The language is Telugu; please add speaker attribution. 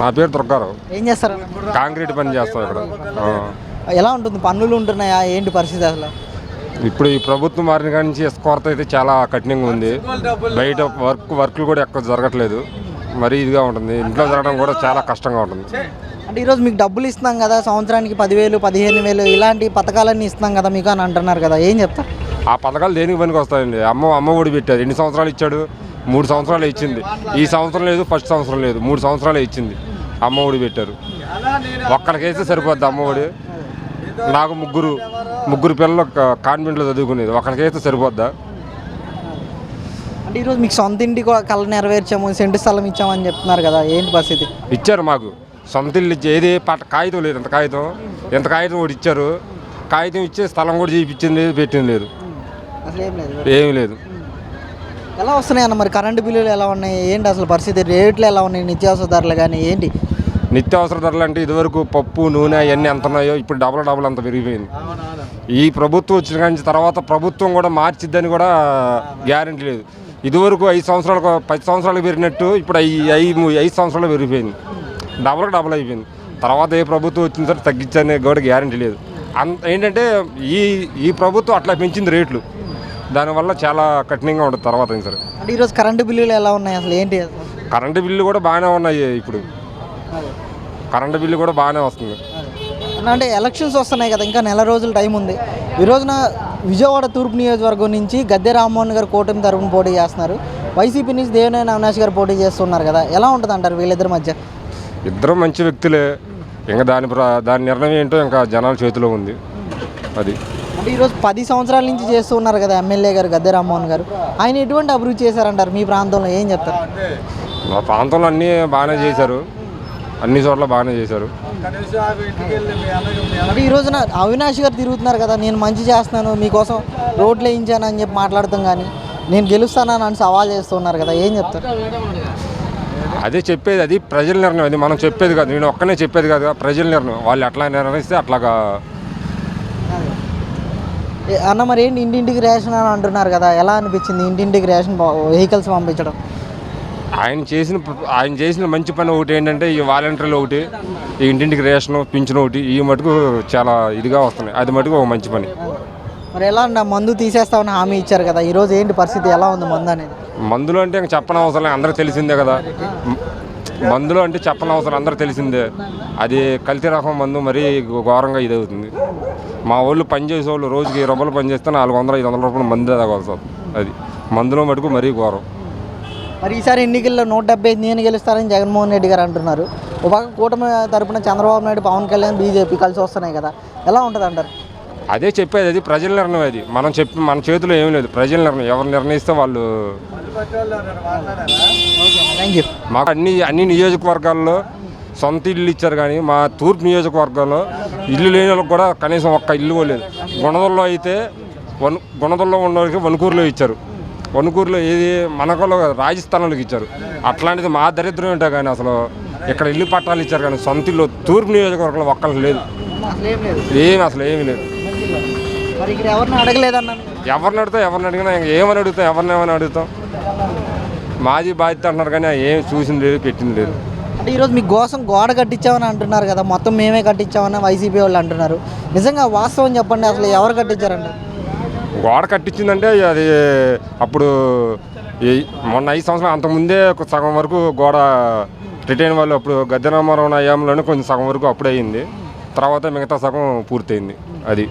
Speaker 1: నా పేరు దుర్గారావు.
Speaker 2: ఏం చేస్తారు
Speaker 1: కాంక్రీట్ పని చేస్తాం ఇక్కడ. ఆ.
Speaker 2: ఎలా ఉంటుంది? పన్నులు ఉంటున్నాయా? ఏంటి పరిస్థితి అసలు?
Speaker 1: ఇప్పుడు ఈ ప్రభుత్వం మారిన కాడి నుంచి ఇసుక కొరత అయితే చాలా కఠినంగా ఉంది. బయట వర్క్ వర్క్లు కూడా ఎక్కడ జరగట్లేదు. మరీ ఇదిగా ఉంటుంది. ఇంట్లో జరగడం కూడా చాలా కష్టంగా ఉంటుంది.
Speaker 2: అంటే ఈరోజు మీకు డబ్బులు ఇస్తున్నాం కదా సంవత్సరానికి పదివేలు పదిహేను వేలు ఇలాంటి పథకాలన్నీ ఇస్తున్నాం కదా మీకు అని అంటున్నారు కదా ఏం చెప్తారు?
Speaker 1: ఆ పథకాలు దేనికి పనికి వస్తాయండి? అమ్మ అమ్మ ఒడి పెట్టారు. ఎన్ని సంవత్సరాలు ఇచ్చాడు? మూడు సంవత్సరాలు ఇచ్చింది. ఈ సంవత్సరం లేదు ఫస్ట్ సంవత్సరం లేదు. మూడు సంవత్సరాలు ఇచ్చింది. అమ్మ ఒడి పెట్టారు. ఒక్కడికేస్తే సరిపోద్ది అమ్మ ఒడి. నాకు ముగ్గురు ముగ్గురు పిల్లలు కాన్వెంట్లో చదువుకునేది. ఒక్కడికైతే సరిపోద్దా?
Speaker 2: అంటే ఈరోజు మీకు సొంత ఇంటి కళ నెరవేర్చాము సెంటు స్థలం ఇచ్చామని చెప్తున్నారు కదా ఏంటి పరిస్థితి?
Speaker 1: ఇచ్చారు మాకు. సొంత ఇల్లు ఇచ్చి ఏది పట్ట కాగితం లేదు ఎంత కాగితం? ఎంత కాగితం కూడా ఇచ్చారు? కాగితం ఇచ్చే స్థలం కూడా చేయించింది లేదు పెట్టింది లేదు.
Speaker 2: అసలు ఏం లేదు.
Speaker 1: ఏమీ లేదు.
Speaker 2: ఎలా వస్తున్నాయి అన్న మరి? కరెంటు బిల్లులు ఎలా ఉన్నాయి? ఏంటి అసలు పరిస్థితి? రేట్లు ఎలా ఉన్నాయి? నిత్యావసర ధరలు కానీ ఏంటి?
Speaker 1: నిత్యావసర ధరలు అంటే ఇదివరకు పప్పు నూనె అవన్నీ ఎంత ఉన్నాయో ఇప్పుడు డబల్ డబల్ అంత పెరిగిపోయింది. ఈ ప్రభుత్వం వచ్చిన కాంచి తర్వాత ప్రభుత్వం కూడా మార్చిద్దని కూడా గ్యారంటీ లేదు. ఇదివరకు ఐదు సంవత్సరాలకు పది సంవత్సరాలు పెరిగినట్టు ఇప్పుడు ఐ ఐదు ఐదు సంవత్సరాలు పెరిగిపోయింది. డబల్ డబల్ అయిపోయింది. తర్వాత ఏ ప్రభుత్వం వచ్చిన తర్వాత తగ్గించనే కూడా గ్యారంటీ లేదు. అంత ఏంటంటే ఈ ఈ ప్రభుత్వం అట్లా పెంచింది రేట్లు. దానివల్ల చాలా కఠినంగా ఉంటుంది తర్వాత సరే.
Speaker 2: అంటే ఈరోజు కరెంటు బిల్లులు ఎలా ఉన్నాయి అసలు? ఏంటి?
Speaker 1: కరెంటు బిల్లు కూడా బాగానే ఉన్నాయి ఇప్పుడు. కరెంటు బిల్లు కూడా బాగానే వస్తుంది.
Speaker 2: అంటే ఎలక్షన్స్ వస్తున్నాయి కదా ఇంకా నెల రోజులు టైం ఉంది. ఈ రోజున విజయవాడ తూర్పు నియోజకవర్గం నుంచి గద్దె రామ్మోహన్ గారు కూటమి తరపున పోటీ చేస్తున్నారు. వైసీపీ నుంచి దేవినేని అవినాష్ గారు పోటీ చేస్తున్నారు కదా ఎలా ఉంటుంది అంటారు వీళ్ళిద్దరి మధ్య?
Speaker 1: ఇద్దరు మంచి వ్యక్తులే. ఇంకా దాని ప్ర- దాని నిర్ణయం ఏంటో ఇంకా జనాల చేతిలో ఉంది. అది.
Speaker 2: అంటే ఈరోజు పది సంవత్సరాల నుంచి చేస్తూ ఉన్నారు కదా ఎమ్మెల్యే గారు గద్దె రామ్మోహన్ గారు. ఆయన ఎటువంటి అభివృద్ధి చేశారంటారు మీ ప్రాంతంలో? ఏం చెప్తారు?
Speaker 1: మా ప్రాంతంలో అన్నీ బాగానే చేశారు. అన్ని చోట్ల బాగానే చేశారు.
Speaker 2: ఈ రోజున అవినాష్ గారు తిరుగుతున్నారు కదా నేను మంచి చేస్తున్నాను మీకోసం రోడ్లు వేయించాను అని చెప్పి మాట్లాడతాం కానీ నేను గెలుస్తానని అని సవాల్ చేస్తున్నారు కదా ఏం చెప్తారు?
Speaker 1: అదే చెప్పేది అది ప్రజల నిర్ణయం అది మనం చెప్పేది కాదు నేను ఒక్కనే చెప్పేది కాదు ప్రజల నిర్ణయం వాళ్ళు ఎట్లా నిర్ణయిస్తే అట్లాగా.
Speaker 2: ఏ, అన్న మరి ఏంటి ఇంటింటికి రేషన్ అని అంటున్నారు కదా ఎలా అనిపించింది ఇంటింటికి రేషన్ వెహికల్స్ పంపించడం?
Speaker 1: ఆయన చేసిన ఆయన చేసిన మంచి పని ఒకటి ఏంటంటే ఈ వాలంటీర్లు ఒకటి ఈ ఇంటింటికి రేషన్ పింఛన్ ఒకటి ఈ మటుకు చాలా ఇదిగా వస్తున్నాయి. అది మటుకు ఒక మంచి పని.
Speaker 2: మరి ఎలా అన్న మందు తీసేస్తామని హామీ ఇచ్చారు కదా ఈరోజు ఏంటి పరిస్థితి ఎలా ఉంది మందు అనేది?
Speaker 1: మందులు అంటే ఇంక చెప్పనవసరం లేదు అందరికి తెలిసిందే కదా. మందులు అంటే చెప్పనవసరం అందరికి తెలిసిందే. అది కల్తీ రకం మందు మరీ ఘోరంగా ఇది అవుతుంది మా వాళ్ళు పని చేసే వాళ్ళు రోజుకి ఇరవై రూపాయలు పని చేస్తే నాలుగు వందలు ఐదు వందల రూపాయలు మందు వస్తుంది. అది మందులో మటుకు మరీ ఘోరం.
Speaker 2: మరి ఈసారి ఎన్నికల్లో నూట డెబ్బై ఐదు నేను గెలుస్తారని జగన్మోహన్ రెడ్డి గారు అంటున్నారు. ఒక కూటమి తరపున చంద్రబాబు నాయుడు పవన్ కళ్యాణ్ బీజేపీ కలిసి వస్తున్నాయి కదా. ఎలా ఉంటుంది అంటారు?
Speaker 1: అదే చెప్పేది అది ప్రజల నిర్ణయం అది. మనం చెప్పి మన చేతిలో ఏమీ లేదు ప్రజల నిర్ణయం. ఎవరు నిర్ణయిస్తే వాళ్ళు మాకు అన్ని అన్ని నియోజకవర్గాల్లో సొంత ఇల్లు ఇచ్చారు కానీ మా తూర్పు నియోజకవర్గంలో ఇల్లు లేని వాళ్ళకి కూడా కనీసం ఒక్క ఇల్లు కూడా లేదు. గుణదల్లో అయితే వన్ గుణదల్లో ఉన్న వాళ్ళకి వణుకూరులో ఇచ్చారు. వణుకూరులో ఏది మనకలో రాజస్థాన్లోకి ఇచ్చారు. అట్లాంటిది మా దరిద్రం ఏంటో కానీ అసలు ఇక్కడ ఇల్లు పట్టాలు ఇచ్చారు కానీ సొంత ఇల్లు తూర్పు నియోజకవర్గంలో ఒక్కరికి లేదు. ఏమి అసలు ఏమీ లేదు.
Speaker 2: ఎవరిని
Speaker 1: అడుగుతాం ఎవరిని అడిగినా ఏమని అడుగుతాం ఎవరిని ఏమని అడుగుతాం? మాది బాధ్యత అంటున్నారు కానీ ఏం చూసింది లేదు పెట్టింది లేదు.
Speaker 2: అంటే ఈరోజు మీ కోసం గోడ కట్టించామని అంటున్నారు కదా మొత్తం మేమే కట్టించామని వైసీపీ వాళ్ళు అంటున్నారు. నిజంగా వాస్తవం చెప్పండి అసలు ఎవరు కట్టించారంట
Speaker 1: గోడ కట్టించిందంటే అది అప్పుడు ఈ- మొన్న ఐదు సంవత్సరాలు అంతకుముందే సగం వరకు గోడ రిటైన్ వాళ్ళు అప్పుడు గద్దెరామారావు హయాంలోనే కొంచెం సగం వరకు అప్పుడే అయింది. తర్వాత మిగతా సగం పూర్తయింది. అది